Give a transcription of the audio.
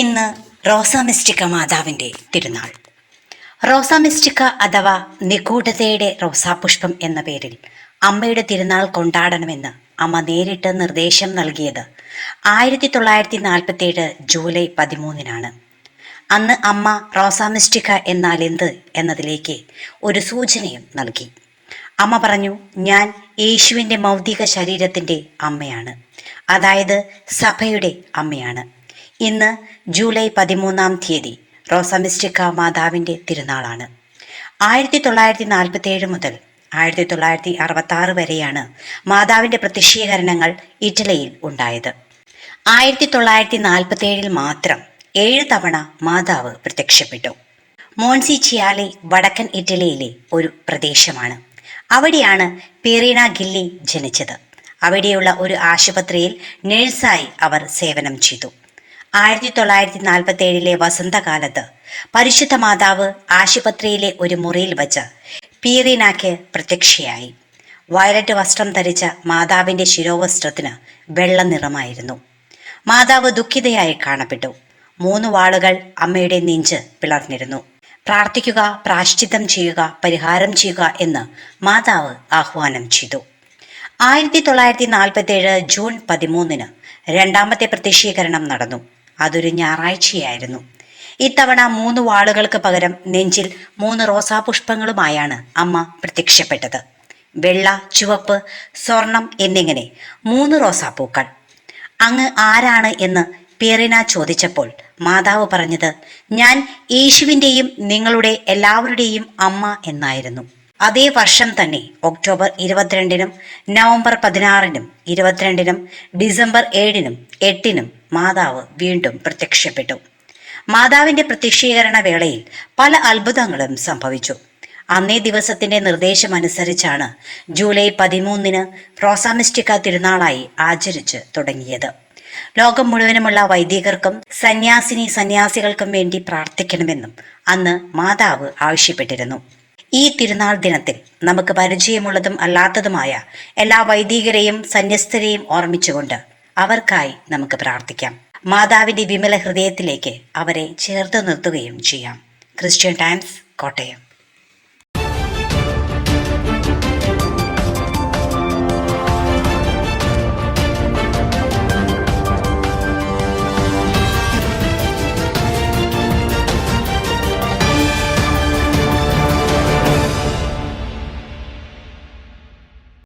ഇന്ന് റോസാമിസ്റ്റിക്ക മാതാവിന്റെ തിരുനാൾ. റോസാമിസ്റ്റിക്ക അഥവാ നിഗൂഢതയുടെ റോസാപുഷ്പം എന്ന പേരിൽ അമ്മയുടെ തിരുനാൾ കൊണ്ടാടണമെന്ന് അമ്മ നേരിട്ട് നിർദ്ദേശം നൽകിയത് ആയിരത്തി തൊള്ളായിരത്തി നാൽപ്പത്തേഴ് ജൂലൈ പതിമൂന്നിനാണ്. അന്ന് അമ്മ റോസാമിസ്റ്റിക്ക എന്നാൽ എന്ത് എന്നതിലേക്ക് ഒരു സൂചനയും നൽകി. അമ്മ പറഞ്ഞു ഞാൻ യേശുവിന്റെ മൗതിക ശരീരത്തിന്റെ അമ്മയാണ്. അതായത് സഭയുടെ അമ്മയാണ്. ഇന്ന് ജൂലൈ പതിമൂന്നാം തീയതി റോസമിസ്റ്റിക്ക മാതാവിന്റെ തിരുനാളാണ്. ആയിരത്തി തൊള്ളായിരത്തി നാൽപ്പത്തി ഏഴ് മുതൽ ആയിരത്തി തൊള്ളായിരത്തി അറുപത്തി ആറ് വരെയാണ് മാതാവിന്റെ പ്രത്യക്ഷീകരണങ്ങൾ ഇറ്റലിയിൽ ഉണ്ടായത്. ആയിരത്തി തൊള്ളായിരത്തി നാൽപ്പത്തി ഏഴിൽ മാത്രം ഏഴ് തവണ മാതാവ് പ്രത്യക്ഷപ്പെട്ടു. മോൺസി ചിയാലി വടക്കൻ ഇറ്റലിയിലെ ഒരു പ്രദേശമാണ്. അവിടെയാണ് പെറീന ഗില്ലി ജനിച്ചത്. അവിടെയുള്ള ഒരു ആശുപത്രിയിൽ നഴ്സായി അവർ സേവനം ചെയ്തു. ആയിരത്തി തൊള്ളായിരത്തി നാൽപ്പത്തി ഏഴിലെ വസന്തകാലത്ത് പരിശുദ്ധ മാതാവ് ആശുപത്രിയിലെ ഒരു മുറിയിൽ വച്ച് പീറീനാക്ക് പ്രത്യക്ഷയായി. വയലറ്റ് വസ്ത്രം ധരിച്ച മാതാവിന്റെ ശിരോവസ്ത്രത്തിന് വെള്ള നിറമായിരുന്നു. മാതാവ് ദുഃഖിതയായി കാണപ്പെട്ടു. മൂന്ന് വാളുകൾ അമ്മയുടെ നെഞ്ച് പിളർന്നിരുന്നു. പ്രാർത്ഥിക്കുക പ്രാശ്ചിത്തം ചെയ്യുക പരിഹാരം ചെയ്യുക എന്ന് മാതാവ് ആഹ്വാനം ചെയ്തു. ആയിരത്തി തൊള്ളായിരത്തി നാൽപ്പത്തി ഏഴ് ജൂൺ പതിമൂന്നിന് രണ്ടാമത്തെ പ്രത്യക്ഷീകരണം നടന്നു. അതൊരു ഞായറാഴ്ചയായിരുന്നു. ഇത്തവണ മൂന്ന് വാളുകൾക്ക് പകരം നെഞ്ചിൽ മൂന്ന് റോസാപുഷ്പങ്ങളുമായാണ് അമ്മ പ്രത്യക്ഷപ്പെട്ടത്. വെള്ള ചുവപ്പ് സ്വർണം എന്നിങ്ങനെ മൂന്ന് റോസാപ്പൂക്കൾ അങ്ങ് ആരാണ് എന്ന് പേറിന ചോദിച്ചപ്പോൾ മാതാവ് പറഞ്ഞത് ഞാൻ യേശുവിന്റെയും നിങ്ങളുടെ എല്ലാവരുടെയും അമ്മ എന്നായിരുന്നു. അതേ വർഷം തന്നെ ഒക്ടോബർ ഇരുപത്തിരണ്ടിനും നവംബർ പതിനാറിനും ഇരുപത്തിരണ്ടിനും ഡിസംബർ ഏഴിനും എട്ടിനും മാതാവ് വീണ്ടും പ്രത്യക്ഷപ്പെട്ടു. മാതാവിന്റെ പ്രത്യക്ഷീകരണ വേളയിൽ പല അത്ഭുതങ്ങളും സംഭവിച്ചു. അന്നേ ദിവസത്തിന്റെ നിർദ്ദേശം അനുസരിച്ചാണ് ജൂലൈ പതിമൂന്നിന് റോസാമിസ്റ്റിക്ക തിരുനാളായി ആചരിച്ച് തുടങ്ങിയത്. ലോകം മുഴുവനുമുള്ള വൈദികർക്കും സന്യാസിനി സന്യാസികൾക്കും വേണ്ടി പ്രാർത്ഥിക്കണമെന്നും അന്ന് മാതാവ് ആവശ്യപ്പെട്ടിരുന്നു. ഈ തിരുനാൾ ദിനത്തിൽ നമുക്ക് പരിചയമുള്ളതും അല്ലാത്തതുമായ എല്ലാ വൈദികരെയും സന്യസ്തരെയും ഓർമ്മിച്ചുകൊണ്ട് അവർക്കായി നമുക്ക് പ്രാർത്ഥിക്കാം. മാതാവിന്റെ വിമല ഹൃദയത്തിലേക്ക് അവരെ ചേർത്ത് നിർത്തുകയും ചെയ്യാം. Christian Times Kottayam.